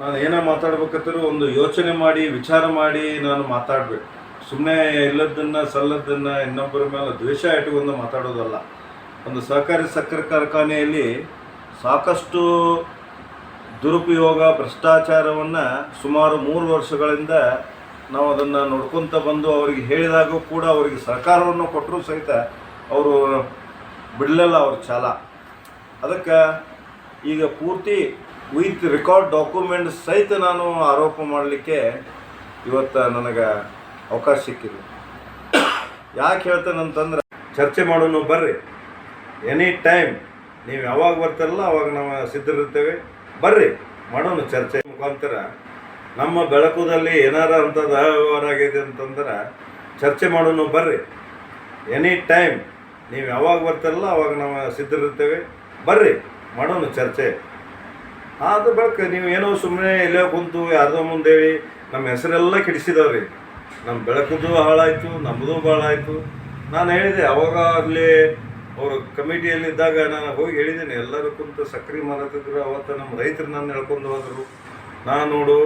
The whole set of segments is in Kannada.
ನಾನು ಏನೋ ಮಾತಾಡ್ಬೇಕಾದ್ರೂ ಒಂದು ಯೋಚನೆ ಮಾಡಿ, ವಿಚಾರ ಮಾಡಿ ನಾನು ಮಾತಾಡಬೇಕು. ಸುಮ್ಮನೆ ಇಲ್ಲದನ್ನ ಸಲ್ಲದನ್ನ ಇನ್ನೊಬ್ಬರ ಮೇಲೆ ದ್ವೇಷ ಇಟ್ಟುಕೊಂಡು ಮಾತಾಡೋದಲ್ಲ. ಒಂದು ಸಹಕಾರಿ ಸಕ್ಕರೆ ಕಾರ್ಖಾನೆಯಲ್ಲಿ ಸಾಕಷ್ಟು ದುರುಪಯೋಗ, ಭ್ರಷ್ಟಾಚಾರವನ್ನು ಸುಮಾರು ಮೂರು ವರ್ಷಗಳಿಂದ ನಾವು ಅದನ್ನು ನೋಡ್ಕೊತ ಬಂದು ಅವರಿಗೆ ಹೇಳಿದಾಗೂ ಕೂಡ ಅವರಿಗೆ ಸಹಕಾರವನ್ನು ಕೊಟ್ಟರೂ ಸಹಿತ ಅವರು ಬಿಡಲಿಲ್ಲ ಅವ್ರ ಚಾಲ. ಅದಕ್ಕೆ ಈಗ ಪೂರ್ತಿ ವಿತ್ ರೆಕಾರ್ಡ್ ಡಾಕ್ಯುಮೆಂಟ್ ಸಹಿತ ನಾನು ಆರೋಪ ಮಾಡಲಿಕ್ಕೆ ಇವತ್ತು ನನಗೆ ಅವಕಾಶ ಸಿಕ್ಕಿದೆ. ಯಾಕೆ ಹೇಳ್ತೇನಂತಂದ್ರೆ ಚರ್ಚೆ ಮಾಡೋನು ಬರ್ರಿ. ಎನಿ ಟೈಮ್ ನೀವು ಯಾವಾಗ ಬರ್ತಾರಲ್ಲ ಅವಾಗ ನಾವು ಸಿದ್ಧರಿರ್ತೇವೆ. ಬರ್ರಿ, ಮಾಡೋಣ ಚರ್ಚೆ ಮುಖಾಂತರ. ನಮ್ಮ ಬೆಳಕುದಲ್ಲಿ ಏನಾರ ಅಂಥದ್ದು ಅವ್ಯವಹಾರ ಆಗಿದೆ ಅಂತಂದ್ರೆ ಚರ್ಚೆ ಮಾಡೋಣ ಬರ್ರಿ. ಎನಿ ಟೈಮ್ ನೀವು ಯಾವಾಗ ಬರ್ತಾರಲ್ಲ ಅವಾಗ ನಾವು ಸಿದ್ಧರಿರ್ತೇವೆ. ಬರ್ರಿ, ಮಾಡೋಣ ಚರ್ಚೆ. ಆದ ಬಳಿಕ ನೀವು ಏನೋ ಸುಮ್ಮನೆ ಎಲ್ಲೋ ಕುಂತು ಯಾರ್ದೋ ಮುಂದೆ ಹೇಳಿ ನಮ್ಮ ಹೆಸರೆಲ್ಲ ಕೆಡಿಸಿದವ್ರಿ ನಮ್ಮ ಬೆಳಕದ್ದು ಹಾಳಾಯಿತು ನಮ್ಮದು ಭಾಳ ಆಯಿತು ನಾನು ಹೇಳಿದೆ ಅವಾಗ ಅಲ್ಲಿ ಅವರು ಕಮಿಟಿಯಲ್ಲಿದ್ದಾಗ ನಾನು ಹೋಗಿ ಹೇಳಿದ್ದೀನಿ, ಎಲ್ಲರೂ ಕುಂತು ಸಕ್ರೆ ಮಾರತಿದ್ರು ಅವತ್ತು ನಮ್ಮ ರೈತರು ನನ್ನ ಹೇಳ್ಕೊಂಡು ಹೋದರು. ನಾನು ನೋಡು,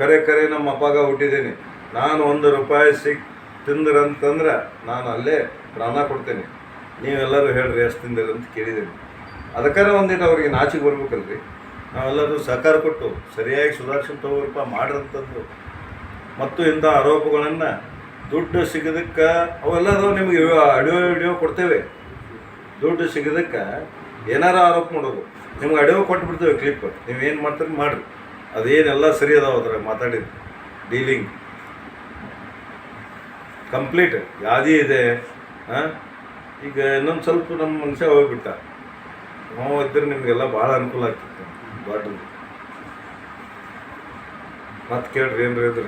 ಕರೆ ಕರೆ ನಮ್ಮ ಅಪ್ಪಾಗ ಹುಟ್ಟಿದ್ದೀನಿ. ನಾನು ಒಂದು ರೂಪಾಯಿ ಸಿಕ್ ತಿಂದ್ರಂತಂದ್ರೆ ನಾನು ಅಲ್ಲೇ ಪ್ರಾಣ ಕೊಡ್ತೇನೆ. ನೀವೆಲ್ಲರೂ ಹೇಳ್ರಿ ಎಷ್ಟು ತಿಂದಿರಿ ಅಂತ ಕೇಳಿದ್ದೀನಿ. ಅದಕ್ಕಾರೆ ಒಂದಿನ ಅವ್ರಿಗೆ ನಾಚಿಗೆ ಬರ್ಬೇಕಲ್ರಿ. ನಾವೆಲ್ಲರೂ ಸಹಕಾರ ಕೊಟ್ಟು ಸರಿಯಾಗಿ ಸುಧಾರಿಸ್ಕೊಂತ ತಗೋರಪ್ಪ ಮಾಡಿರಂಥದ್ದು ಮತ್ತು ಇಂಥ ಆರೋಪಗಳನ್ನು ದುಡ್ಡು ಸಿಗೋದಕ್ಕೆ ಅವೆಲ್ಲರೂ ನಿಮಗೆ ಅಡಿಯೋ ವಿಡಿಯೋ ಕೊಡ್ತೇವೆ. ದುಡ್ಡು ಸಿಗೋದಕ್ಕೆ ಏನಾರ ಆರೋಪ ಮಾಡೋದು. ನಿಮ್ಗೆ ಕೊಟ್ಟು ಕೊಟ್ಬಿಡ್ತೇವೆ ಕ್ಲಿಪ್ ನೀವೇನು ಮಾಡ್ತೀರಿ ಮಾಡಿರಿ. ಅದೇನೆಲ್ಲ ಸರಿ ಅದಾವ ಅದ್ರಾಗ ಮಾತಾಡಿದ್ದು ಡೀಲಿಂಗ್. ಕಂಪ್ಲೀಟ್ ಯಾದಿ ಇದೆ ಹಾಂ ಈಗ ಇನ್ನೊಂದು ಸ್ವಲ್ಪ ನಮ್ಮ ಮನುಷ್ಯ ಹೋಗ್ಬಿಟ್ಟ. ನಾವು ಇದ್ದರೆ ನಿಮಗೆಲ್ಲ ಭಾಳ ಅನುಕೂಲ ಆಗ್ತಿತ್ತು. ದೊಡ್ಡದು. ಮತ್ತೆ ಕೇಳ್ರಿ ಏನ್ರಿ ಇದ್ರಿ